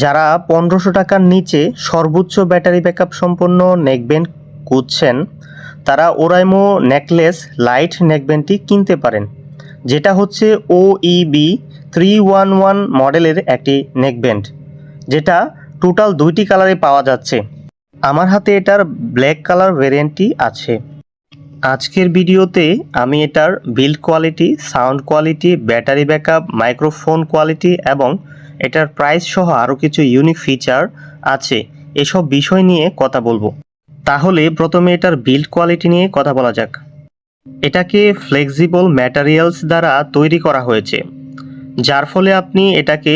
যারা পনেরোশো টাকার নিচে সর্বোচ্চ ব্যাটারি ব্যাকআপ সম্পন্ন নেকব্যান্ড খুঁজছেন, তারা ওরাইমো নেকলেস লাইট নেকব্যান্ডটি কিনতে পারেন, যেটা হচ্ছে O EB three one one মডেলের একটি নেকব্যান্ড, যেটা টোটাল দুইটি কালারে পাওয়া যাচ্ছে। আমার হাতে এটার ব্ল্যাক কালার ভেরিয়েন্টটি আছে। আজকের ভিডিওতে আমি এটার build quality, sound quality, battery backup, microphone quality এবং এটার প্রাইস সহ আরও কিছু ইউনিক ফিচার আছে। এসব বিষয় নিয়ে কথা বলব। তাহলে প্রথমে এটার বিল্ড কোয়ালিটি নিয়ে কথা বলা যাক। এটাকে ফ্লেক্সিবল ম্যাটারিয়ালস দ্বারা তৈরি করা হয়েছে, যার ফলে আপনি এটাকে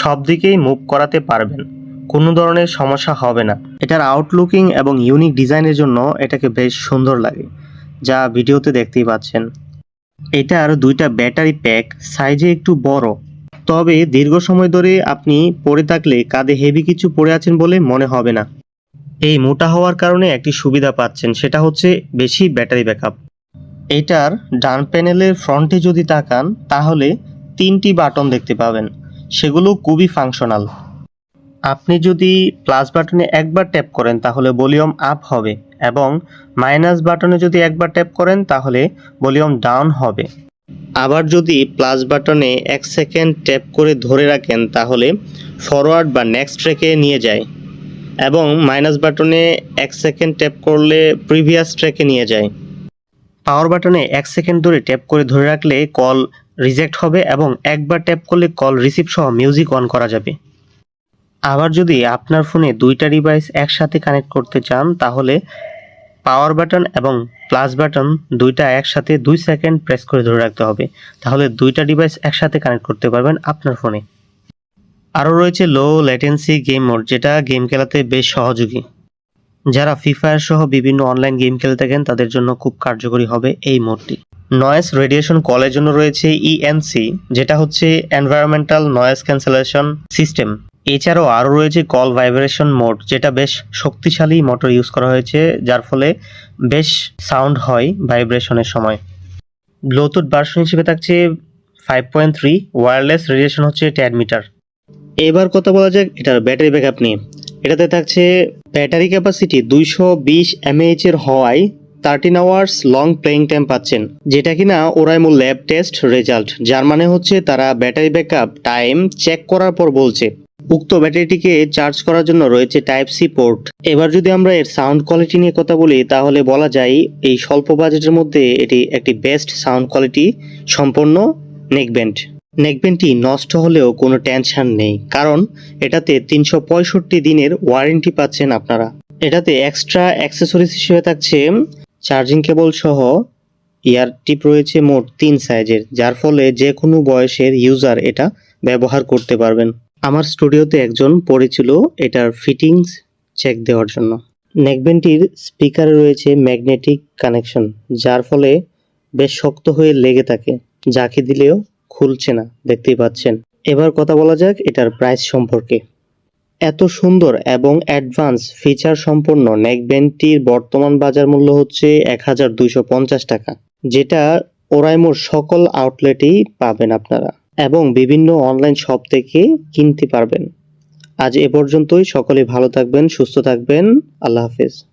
সব দিকেই মুভ করাতে পারবেন। কোনো ধরনের সমস্যা হবে না। এটার আউটলুকিং এবং ইউনিক ডিজাইনের জন্য এটাকে বেশ সুন্দর লাগে, যা ভিডিওতে দেখতেই পাচ্ছেন। এটার দুইটা ব্যাটারি প্যাক সাইজে একটু বড়। তবে দীর্ঘ সময় ধরে আপনি পড়ে থাকলে কাঁধে হেভি কিছু পড়ে আছেন বলে মনে হবে না। এই মোটা হওয়ার কারণে একটি সুবিধা পাচ্ছেন, সেটা হচ্ছে বেশি ব্যাটারি ব্যাকআপ। এটার ডান প্যানেলের ফ্রন্টে যদি তাকান, তাহলে তিনটি বাটন দেখতে পাবেন। সেগুলো খুবই ফাংশনাল আপনি যদি প্লাস বাটনে একবার ট্যাপ করেন, তাহলে ভলিউম আপ হবে এবং মাইনাস বাটনে যদি একবার ট্যাপ করেন, তাহলে ভলিউম ডাউন হবে। আবার যদি প্লাস বাটনে এক সেকেন্ড ট্যাপ করে ধরে রাখেন, তাহলে ফরওয়ার্ড বা নেক্সট ট্র্যাকে নিয়ে যায় এবং মাইনাস বাটনে এক সেকেন্ড ট্যাপ করলে প্রিভিয়াস ট্র্যাকে নিয়ে যায়। পাওয়ার বাটনে এক সেকেন্ড ধরে ট্যাপ করে ধরে রাখলে কল রিজেক্ট হবে এবং একবার ট্যাপ করলে কল রিসিভ সহ মিউজিক অন করা যাবে। আবার যদি আপনার ফোনে দুইটা ডিভাইস একসাথে কানেক্ট করতে চান, তাহলে পাওয়ার বাটন এবং প্লাস বাটন দুইটা একসাথে দুই সেকেন্ড প্রেস করে ধরে রাখতে হবে। তাহলে দুইটা ডিভাইস একসাথে কানেক্ট করতে পারবেন আপনার ফোনে আরও রয়েছে লো ল্যাটেন্সি গেম মোড যেটা গেম খেলাতে বেশ সহযোগী। যারা ফ্রি ফায়ার সহ বিভিন্ন অনলাইন গেম খেলে থাকেন, তাদের জন্য খুব কার্যকরী হবে এই মোডটি নয়েজ রেডিয়েশন কলের জন্য রয়েছে ইএনসি যেটা হচ্ছে এনভায়রনমেন্টাল নয়েজ ক্যান্সেলেশন সিস্টেম এছাড়াও আরও রয়েছে কল ভাইব্রেশন মোড যেটা বেশ শক্তিশালী মোটর ইউজ করা হয়েছে, যার ফলে বেশ সাউন্ড হয় ভাইব্রেশনের সময়। ব্লুটুথ ভার্সন হিসেবে থাকছে five point three wireless radiation হচ্ছে টেন মিটার এবার কথা বলা যাক এটার ব্যাটারি ব্যাকআপ নিয়ে। এটাতে থাকছে ব্যাটারি ক্যাপাসিটি দুইশো বিশ এমএএইচ এর হওয়ায় thirteen hours long playing time পাচ্ছেন, যেটা কিনা ওরাইমো ল্যাব টেস্ট রেজাল্ট যার মানে হচ্ছে তারা ব্যাটারি ব্যাকআপ টাইম চেক করার পর বলছে। উক্ত ব্যাটারিটিকে চার্জ করার জন্য রয়েছে টাইপ সি পোর্ট এবার যদি আমরা এর সাউন্ড কোয়ালিটি নিয়ে কথা বলি, তাহলে বলা যায় এই স্বল্প বাজেটের মধ্যে এটি একটি বেস্ট সাউন্ড কোয়ালিটি সম্পন্ন নেকব্যান্ড নেকব্যান্ডটি নষ্ট হলেও কোনো টেনশন নেই, কারণ এটাতে তিনশো পঁয়ষট্টি দিনের ওয়ারেন্টি পাচ্ছেন আপনারা। এটাতে এক্সট্রা অ্যাক্সেসরিজ হিসেবে থাকছে চার্জিং কেবল সহ ইয়ার টিপ রয়েছে মোট তিন সাইজের যার ফলে যে কোনো বয়সের ইউজার এটা ব্যবহার করতে পারবেন। আমার স্টুডিওতে একজন পড়েছিল এটার ফিটিংস চেক দেওয়ার জন্য। নেকব্যান্ডটির স্পিকারে রয়েছে ম্যাগনেটিক কানেকশন যার ফলে বেশ শক্ত হয়ে লেগে থাকে, যাকে দিলেও খুলছে না, দেখতেই পাচ্ছেন। এবার কথা বলা যাক এটার প্রাইস সম্পর্কে। এত সুন্দর এবং অ্যাডভান্স ফিচার সম্পন্ন নেকব্যান্ডটির বর্তমান বাজার মূল্য হচ্ছে এক হাজার দুইশো পঞ্চাশ টাকা, যেটা ওরাইমোর সকল আউটলেটেই পাবেন আপনারা। এবং বিভিন্ন অনলাইন শপ থেকে কিনতে পারবেন। আজ এ পর্যন্তই। সকলে ভালো থাকবেন, সুস্থ থাকবেন। আল্লাহ হাফেজ।